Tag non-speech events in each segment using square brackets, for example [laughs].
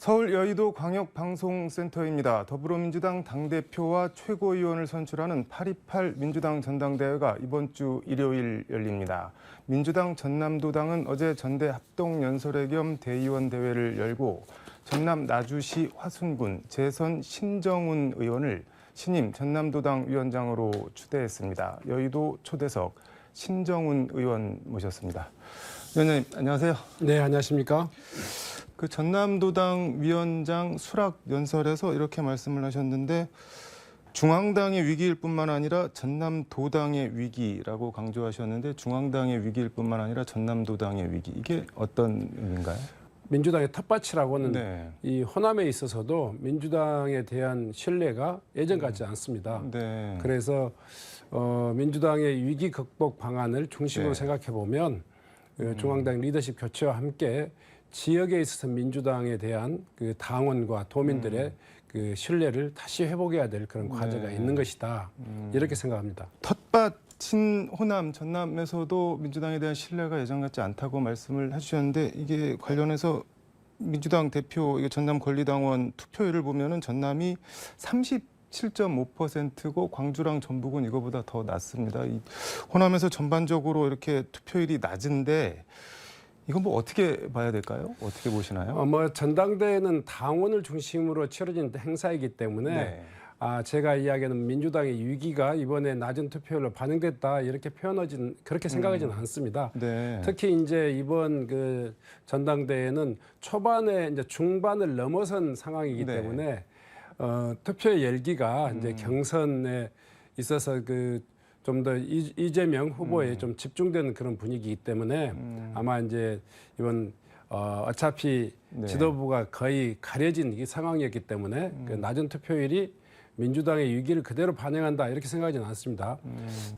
서울 여의도 광역방송센터입니다. 더불어민주당 당대표와 최고위원을 선출하는 828 민주당 전당대회가 이번 주 일요일 열립니다. 민주당 전남도당은 어제 전대 합동연설회 겸 대의원 대회를 열고 전남 나주시 화순군 재선 신정훈 의원을 신임 전남도당 위원장으로 추대했습니다. 여의도 초대석 신정훈 의원 모셨습니다. 위원장님 안녕하세요. 네, 안녕하십니까? 그 전남도당 위원장 수락 연설에서 이렇게 말씀을 하셨는데 중앙당의 위기일 뿐만 아니라 전남도당의 위기라고 강조하셨는데 중앙당의 위기일 뿐만 아니라 전남도당의 위기 이게 어떤 의미인가요? 민주당의 텃밭이라고는 네. 이 호남에 있어서도 민주당에 대한 신뢰가 예전 같지 않습니다. 네. 그래서 어, 민주당의 위기 극복 방안을 중심으로 네. 생각해 보면 그 중앙당 리더십 교체와 함께 지역에 있어서 민주당에 대한 그 당원과 도민들의 그 신뢰를 다시 회복해야 될 그런 과제가 네. 있는 것이다. 이렇게 생각합니다. 텃밭인 호남 전남에서도 민주당에 대한 신뢰가 예전 같지 않다고 말씀을 해주셨는데 이게 관련해서 민주당 대표 이게 전남 권리당원 투표율을 보면은 전남이 37.5%고 광주랑 전북은 이거보다 더 낮습니다. 이 호남에서 전반적으로 이렇게 투표율이 낮은데 이건 뭐 어떻게 봐야 될까요? 어떻게 보시나요? 어, 뭐 전당대회는 당원을 중심으로 치러진 행사이기 때문에 네. 아 제가 이야기하는 민주당의 위기가 이번에 낮은 투표율로 반영됐다 이렇게 표현하진 그렇게 생각하지는 않습니다. 네. 특히 이제 이번 그 전당대회는 초반에 이제 중반을 넘어선 상황이기 네. 때문에 어, 투표의 열기가 이제 경선에 있어서 그 좀 더 이재명 후보에 좀 집중되는 그런 분위기이기 때문에 아마 이제 이번 어, 어차피 네. 지도부가 거의 가려진 이 상황이었기 때문에 그 낮은 투표율이 민주당의 위기를 그대로 반영한다 이렇게 생각하지는 않습니다.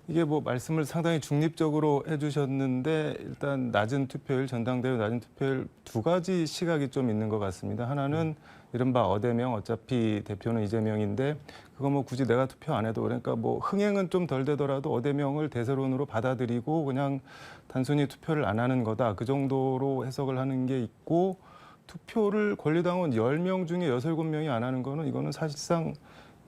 이게 뭐 말씀을 상당히 중립적으로 해주셨는데 일단 낮은 투표율 전당대회 낮은 투표율 두 가지 시각이 좀 있는 것 같습니다. 하나는 이른바 어대명 어차피 대표는 이재명인데 그거 뭐 굳이 내가 투표 안 해도 그러니까 뭐 흥행은 좀 덜 되더라도 어대명을 대세론으로 받아들이고 그냥 단순히 투표를 안 하는 거다 그 정도로 해석을 하는 게 있고 투표를 권리당원 10명 중에 6, 7명이 안 하는 거는 이거는 사실상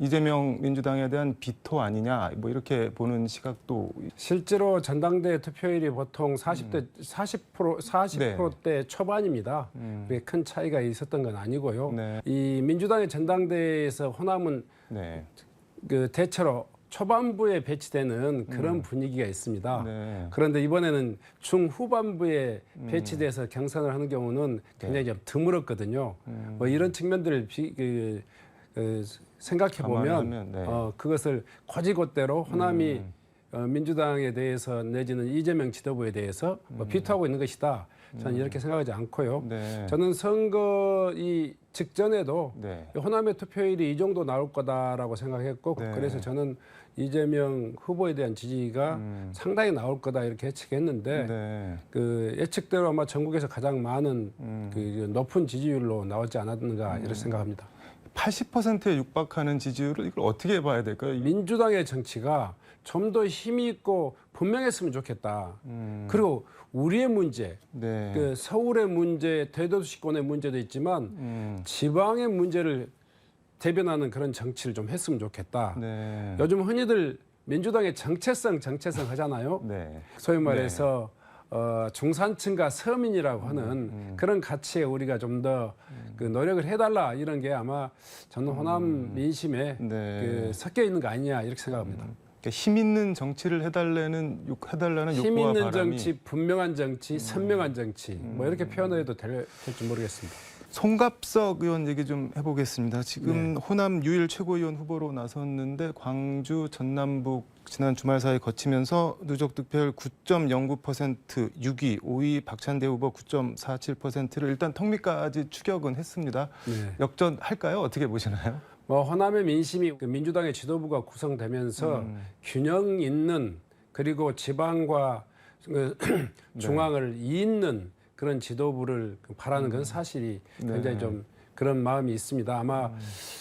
이재명 민주당에 대한 비토 아니냐 뭐 이렇게 보는 시각도 실제로 전당대회 투표율이 보통 40대 음. 40% 40%대 초반입니다. 음. 그게 큰 차이가 있었던 건 아니고요. 네. 이 민주당의 전당대회에서 호남은 네. 그 대체로 초반부에 배치되는 그런 분위기가 있습니다. 음. 네. 그런데 이번에는 중후반부에 배치돼서 경선을 하는 경우는 굉장히 좀 드물었거든요. 음. 뭐 이런 측면들을 비, 그, 그 생각해 보면 네. 어, 그것을 고지고대로 호남이 음. 어, 민주당에 대해서 내지는 이재명 지도부에 대해서 뭐 비토하고 있는 것이다. 저는 이렇게 생각하지 않고요. 음. 네. 저는 선거 이 직전에도 네. 호남의 투표율이 이 정도 나올 거다라고 생각했고 네. 그래서 저는 이재명 후보에 대한 지지가 음. 상당히 나올 거다 이렇게 예측했는데 네. 그 예측대로 아마 전국에서 가장 많은 음. 그 높은 지지율로 나오지 않았는가 이렇게 생각합니다. 80%에 육박하는 지지율을 이걸 어떻게 봐야 될까요? 이- 민주당의 정치가 좀 더 힘이 있고 분명했으면 좋겠다. 음. 그리고 우리의 문제, 네. 그 서울의 문제, 대도시권의 문제도 있지만 음. 지방의 문제를 대변하는 그런 정치를 좀 했으면 좋겠다. 네. 요즘 흔히들 민주당의 정체성, 정체성 하잖아요. 네. 소위 말해서 어, 중산층과 서민이라고 하는 그런 가치에 우리가 좀 더 그 노력을 해달라 이런 게 아마 저는 호남 민심에 네. 그 섞여 있는 거 아니냐 이렇게 생각합니다. 그러니까 힘 있는 정치를 해달라는 욕 해달라는 힘 욕구와 있는 바람이 음. 정치, 분명한 정치, 선명한 정치 뭐 이렇게 표현을 해도 될, 될지 모르겠습니다. 송갑석 의원 얘기 좀 해보겠습니다. 지금 네. 호남 유일 최고위원 후보로 나섰는데 광주, 전남북 지난 주말 사이 거치면서 누적 득표율 9.09% 6위, 5위 박찬대 후보 9.47%를 일단 턱 밑까지 추격은 했습니다. 네. 역전할까요? 어떻게 보시나요? 뭐 호남의 민심이 그 민주당의 지도부가 구성되면서 음. 균형 있는 그리고 지방과 그 네. [clears throat] 중앙을 잇는 그런 지도부를 바라는 건 사실이 굉장히 네. 좀 그런 마음이 있습니다. 아마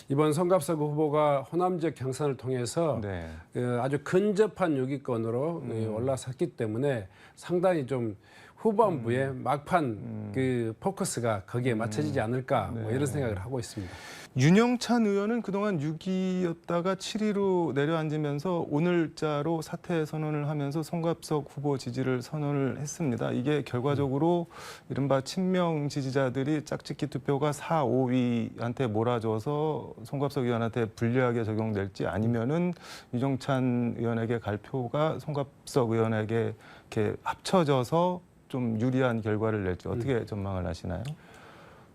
이번 송갑석 후보가 호남 지역 경선을 통해서 네. 그 아주 근접한 6위권으로 그 올라섰기 때문에 상당히 좀 후반부에 막판 그 포커스가 거기에 맞춰지지 않을까 뭐 네. 이런 생각을 하고 있습니다. 윤영찬 의원은 그동안 6위였다가 7위로 내려앉으면서 오늘자로 사퇴 선언을 하면서 송갑석 후보 지지를 선언을 했습니다. 이게 결과적으로 이른바 친명 지지자들이 짝짓기 투표가 4, 5위한테 몰아줘서 송갑석 의원한테 불리하게 적용될지 아니면은 윤영찬 의원에게 갈 표가 송갑석 의원에게 이렇게 합쳐져서 좀 유리한 결과를 낼지 어떻게 전망을 하시나요?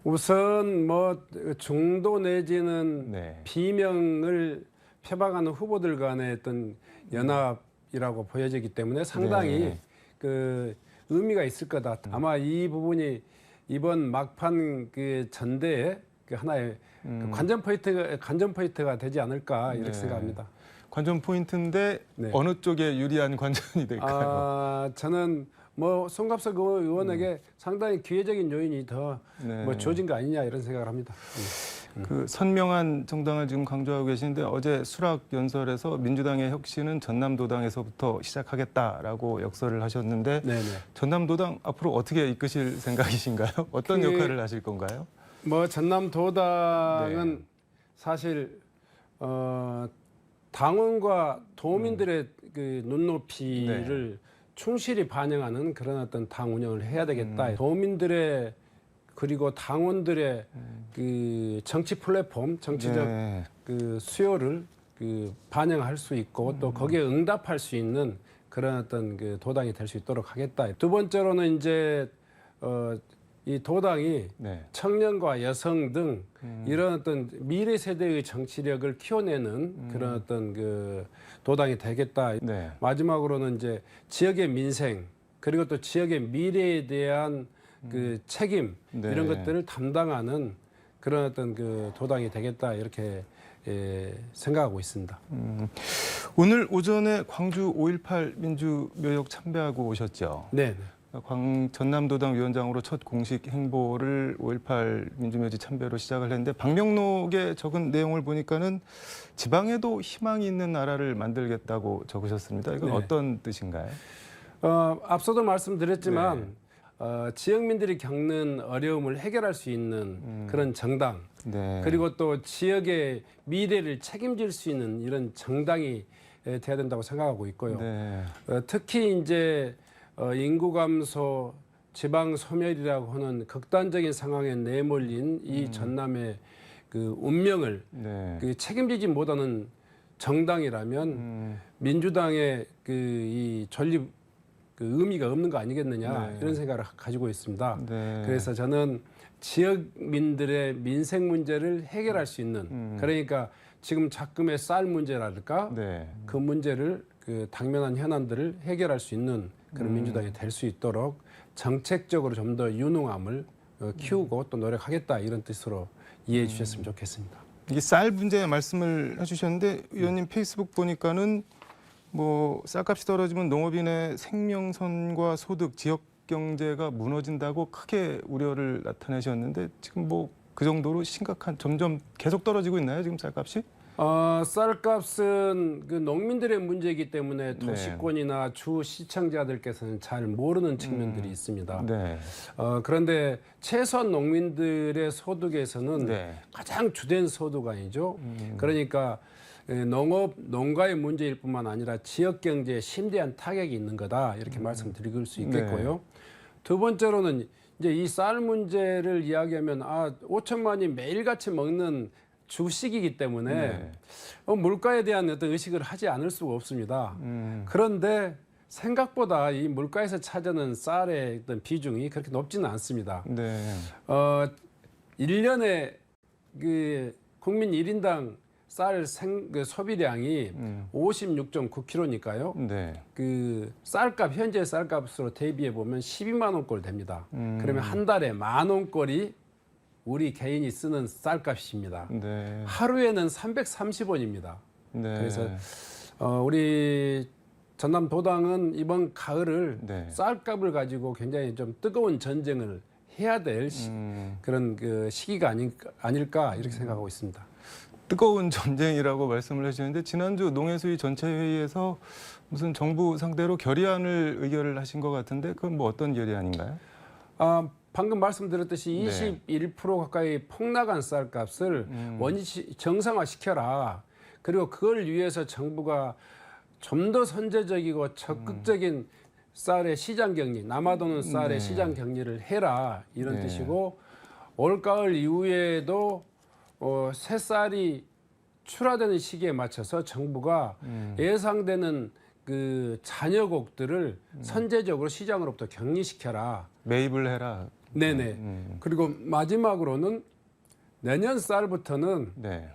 우선 뭐 중도 내지는 네. 비명을 표방하는 후보들 간의 어떤 연합이라고 보여지기 때문에 상당히 네. 그 의미가 있을 거다. 아마 이 부분이 이번 막판 그 전대에 그 하나의 그 관전 포인트가 관전 포인트가 되지 않을까 이렇게 네. 생각합니다. 관전 포인트인데 네. 어느 쪽에 유리한 관전이 될까요? 아, 저는 뭐 송갑석 의원에게 상당히 기회적인 요인이 더 네. 뭐 주어진 거 아니냐 이런 생각을 합니다. 그 선명한 정당을 지금 강조하고 계시는데 어제 수락 연설에서 민주당의 혁신은 전남도당에서부터 시작하겠다라고 역설을 하셨는데 네네. 전남도당 앞으로 어떻게 이끄실 생각이신가요? [laughs] 어떤 그- 역할을 하실 건가요? 뭐 전남 도당은 네. 사실 어, 당원과 도민들의 그 눈높이를 충실히 반영하는 그런 어떤 당 운영을 해야 되겠다. 도민들의 그리고 당원들의 그 정치 플랫폼, 정치적 네. 그 수요를 그 반영할 수 있고 또 거기에 응답할 수 있는 그런 어떤 그 도당이 될 수 있도록 하겠다. 두 번째로는 이제 어, 이 도당이 네. 청년과 여성 등 이런 어떤 미래 세대의 정치력을 키워내는 그런 어떤 그 도당이 되겠다. 네. 마지막으로는 이제 지역의 민생 그리고 또 지역의 미래에 대한 그 책임 네. 이런 것들을 담당하는 그런 어떤 그 도당이 되겠다 이렇게 예, 생각하고 있습니다. 음, 오늘 오전에 광주 5.18 민주묘역 참배하고 오셨죠? 네. 광 전남도당 위원장으로 첫 공식 행보를 5.18 민주묘지 참배로 시작을 했는데 박명록에 적은 내용을 보니까는 지방에도 희망이 있는 나라를 만들겠다고 적으셨습니다. 이건 네. 어떤 뜻인가요? 어, 앞서도 말씀드렸지만 네. 어, 지역민들이 겪는 어려움을 해결할 수 있는 그런 정당 네. 그리고 또 지역의 미래를 책임질 수 있는 이런 정당이 에, 돼야 된다고 생각하고 있고요. 네. 어, 특히 이제 어, 인구 감소, 지방 소멸이라고 하는 극단적인 상황에 내몰린 이 전남의 그 운명을 네. 그 책임지지 못하는 정당이라면 음, 민주당의 그 이 전립 그 의미가 없는 거 아니겠느냐 네. 이런 생각을 가지고 있습니다. 네. 그래서 저는 지역민들의 민생 문제를 해결할 수 있는 음. 그러니까 지금 작금의 쌀 문제랄까 네. 그 문제를 그 당면한 현안들을 해결할 수 있는 그런 민주당이 될 수 있도록 정책적으로 좀 더 유능함을 어, 키우고 또 노력하겠다 이런 뜻으로 이해해 주셨으면 좋겠습니다. 이게 쌀 문제 말씀을 해주셨는데 의원님 페이스북 보니까는 뭐 쌀값이 떨어지면 농업인의 생명선과 소득, 지역 경제가 무너진다고 크게 우려를 나타내셨는데 지금 뭐 그 정도로 심각한 점점 계속 떨어지고 있나요 지금 쌀값이? 어, 쌀값은 그 농민들의 문제이기 때문에 네. 도시권이나 주 시청자들께서는 잘 모르는 측면들이 있습니다. 네. 어, 그런데 최소한 농민들의 소득에서는 네. 가장 주된 소득 아니죠. 그러니까 에, 농업, 농가의 문제일 뿐만 아니라 지역 경제에 심대한 타격이 있는 거다 이렇게 말씀드릴 수 있겠고요. 두 번째로는 이제 이 쌀 문제를 이야기하면 아 5천만이 매일같이 먹는 주식이기 때문에 네. 어, 물가에 대한 어떤 의식을 하지 않을 수가 없습니다. 음, 그런데 생각보다 이 물가에서 찾아는 쌀의 어떤 비중이 그렇게 높지는 않습니다. 네. 어, 1년에 그 국민 1인당 쌀 생, 그 소비량이 음, 56.9kg니까요. 네. 그 쌀값 현재 쌀값으로 대비해 보면 12만 원꼴 됩니다. 음. 그러면 한 달에 만 원꼴이 우리 개인이 쓰는 쌀값입니다. 네. 하루에는 330원입니다. 네. 그래서 어, 우리 전남 도당은 이번 가을을 네. 쌀값을 가지고 굉장히 좀 뜨거운 전쟁을 해야 될 시- 음, 그런 그 시기가 아닐까, 아닐까 이렇게 생각하고 있습니다. 뜨거운 [laughs] 전쟁이라고 말씀을 하시는데 지난주 농해수위 전체 회의에서 무슨 정부 상대로 결의안을 의결을 하신 것 같은데 그건 뭐 어떤 결의안인가요? 아, 방금 말씀드렸듯이 네. 21% 가까이 폭락한 쌀값을 음. 원위 정상화 시켜라. 그리고 그걸 위해서 정부가 좀 더 선제적이고 적극적인 쌀의 시장 격리, 남아도는 쌀의 네. 시장 격리를 해라 이런 네. 뜻이고 올 가을 이후에도 어, 새 쌀이 출하되는 시기에 맞춰서 정부가 음. 예상되는 그 잔여곡들을 선제적으로 시장으로부터 격리시켜라. 매입을 해라. 네네. 음. 그리고 마지막으로는 내년 쌀부터는 네.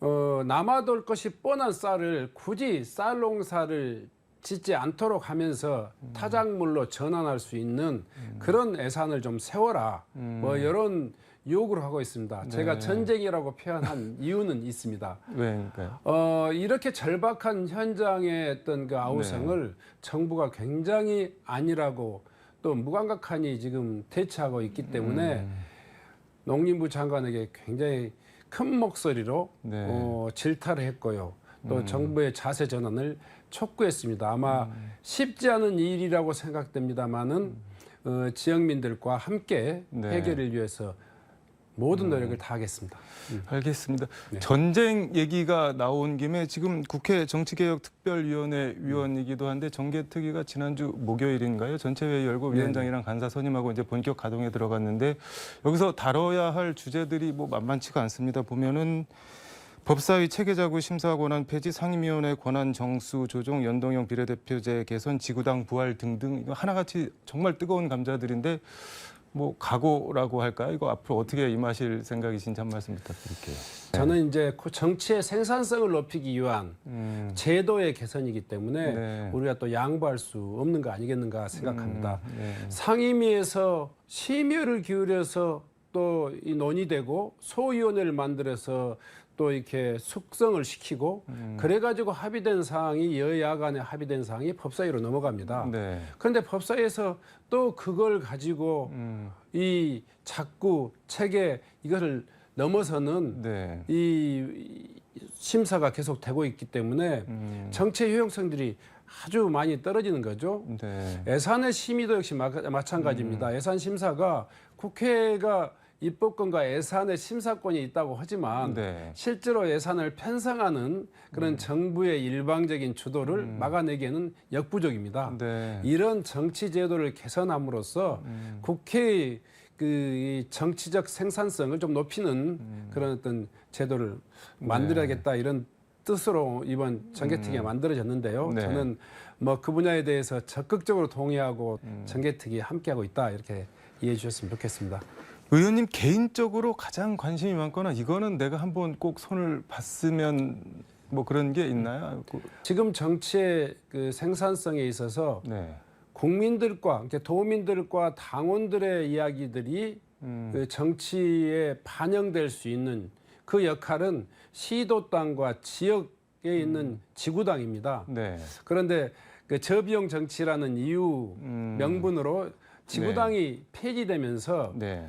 어, 남아돌 것이 뻔한 쌀을 굳이 쌀 농사를 짓지 않도록 하면서 타작물로 전환할 수 있는 그런 예산을 좀 세워라. 뭐 이런 요구를 하고 있습니다. 제가 네. 전쟁이라고 표현한 [laughs] 이유는 있습니다. 왜일까요? 어, 이렇게 절박한 현장의 어떤 그 아우성을 네. 정부가 굉장히 아니라고 또 무감각하니 지금 대처하고 있기 때문에 음. 농림부 장관에게 굉장히 큰 목소리로 네. 음. 어, 질타를 했고요. 또 정부의 자세 전환을 촉구했습니다. 아마 쉽지 않은 일이라고 생각됩니다만은 어, 지역민들과 함께 네. 음. 해결을 위해서 모든 노력을 다하겠습니다. 알겠습니다. 네. 전쟁 얘기가 나온 김에 지금 국회 정치개혁특별위원회 위원이기도 한데 정개특위가 지난주 목요일인가요? 전체 회의 열고 네. 위원장이랑 간사 선임하고 이제 본격 가동에 들어갔는데 여기서 다뤄야 할 주제들이 뭐 만만치가 않습니다. 보면은 법사위 체계자구 심사 권한 폐지, 상임위원회 권한 정수 조정, 연동형 비례대표제 개선, 지구당 부활 등등 이거 하나같이 정말 뜨거운 감자들인데 뭐 각오라고 할까요? 이거 앞으로 어떻게 임하실 생각이신지 한 말씀 부탁드릴게요. 저는 이제 그 정치의 생산성을 높이기 위한 음, 제도의 개선이기 때문에 네. 우리가 또 양보할 수 없는 거 아니겠는가 생각합니다. 음, 네. 상임위에서 심혈을 기울여서 또 이 논의되고 소위원회를 만들어서 또 이렇게 숙성을 시키고 음. 그래가지고 합의된 사항이 여야 간에 합의된 사항이 법사위로 넘어갑니다. 네. 그런데 법사위에서 또 그걸 가지고 음, 이 자꾸 체계 이거를 넘어서는 네. 이 심사가 계속 되고 있기 때문에 음, 정체 효용성들이 아주 많이 떨어지는 거죠. 네. 예산의 심의도 역시 마, 마찬가지입니다. 음. 예산 심사가 국회가 입법권과 예산의 심사권이 있다고 하지만 네. 실제로 예산을 편성하는 그런 정부의 일방적인 주도를 막아내기에는 역부족입니다. 네. 이런 정치 제도를 개선함으로써 음. 국회의 그이 정치적 생산성을 좀 높이는 음. 그런 어떤 제도를 네. 만들어야겠다 이런 뜻으로 이번 정개특위가 만들어졌는데요. 네. 저는 뭐 그 분야에 대해서 적극적으로 동의하고 음. 정개특위 함께하고 있다 이렇게 이해해 주셨으면 좋겠습니다. 의원님 개인적으로 가장 관심이 많거나 이거는 내가 한번 꼭 손을 봤으면 뭐 그런 게 있나요? 그- 지금 정치의 그 생산성에 있어서 네. 국민들과 그러니까 도민들과 당원들의 이야기들이 음, 그 정치에 반영될 수 있는 그 역할은 시도당과 지역에 있는 지구당입니다. 네. 그런데 그 저비용 정치라는 이유 음, 명분으로 지구당이 폐지되면서 네.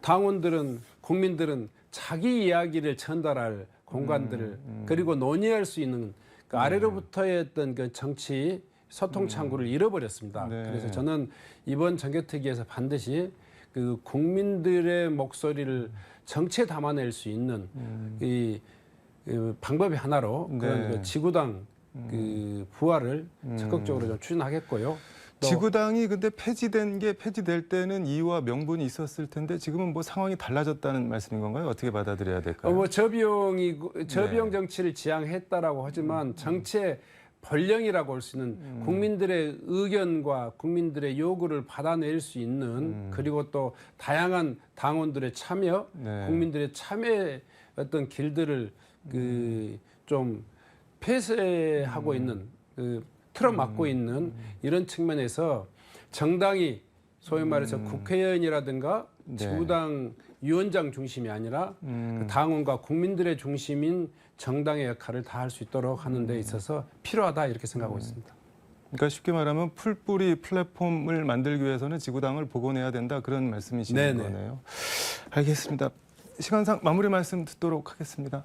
당원들은 국민들은 자기 이야기를 전달할 공간들을 음, 그리고 논의할 수 있는 그 네. 아래로부터의 어떤 그 정치 소통 창구를 잃어버렸습니다. 네. 그래서 저는 이번 정개특위에서 반드시 그 국민들의 목소리를 정치에 담아낼 수 있는 음, 이, 그 방법이 하나로 그런 네. 음. 그 지구당 그 부활을 적극적으로 좀 추진하겠고요. 또 지구당이 근데 폐지된 게 폐지될 때는 이유와 명분이 있었을 텐데 지금은 뭐 상황이 달라졌다는 말씀인 건가요? 어떻게 받아들여야 될까요? 어, 뭐 저비용이 저비용 네. 정치를 지향했다라고 하지만 정치의 본령이라고 할 수 있는 음. 국민들의 의견과 국민들의 요구를 받아낼 수 있는 그리고 또 다양한 당원들의 참여, 음. 네. 국민들의 참여의 어떤 길들을 그좀 폐쇄하고 있는 그 틀어 막고 있는 이런 측면에서 정당이 소위 말해서 국회의원이라든가 네. 지구당 위원장 중심이 아니라 음, 그 당원과 국민들의 중심인 정당의 역할을 다할 수 있도록 하는 데 있어서 필요하다 이렇게 생각하고 있습니다. 그러니까 쉽게 말하면 풀뿌리 플랫폼을 만들기 위해서는 지구당을 복원해야 된다 그런 말씀이시는 네네. 거네요. 알겠습니다. 시간상 마무리 말씀 듣도록 하겠습니다.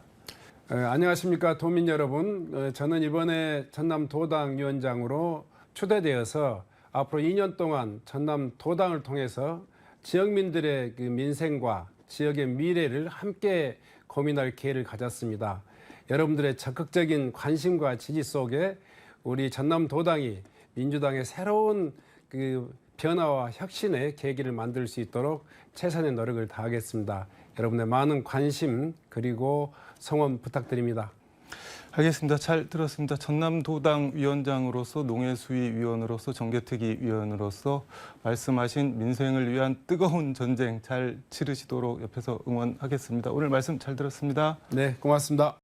에, 안녕하십니까 도민 여러분. 어, 저는 이번에 전남 도당 위원장으로 초대되어서 앞으로 2년 동안 전남 도당을 통해서 지역민들의 그 민생과 지역의 미래를 함께 고민할 기회를 가졌습니다. 여러분들의 적극적인 관심과 지지 속에 우리 전남 도당이 민주당의 새로운 그 변화와 혁신의 계기를 만들 수 있도록 최선의 노력을 다하겠습니다. 여러분의 많은 관심 그리고 성원 부탁드립니다. 알겠습니다. 잘 들었습니다. 전남도당 위원장으로서 농해수위 위원으로서 정계특위 위원으로서 말씀하신 민생을 위한 뜨거운 전쟁 잘 치르시도록 옆에서 응원하겠습니다. 오늘 말씀 잘 들었습니다. 네, 고맙습니다.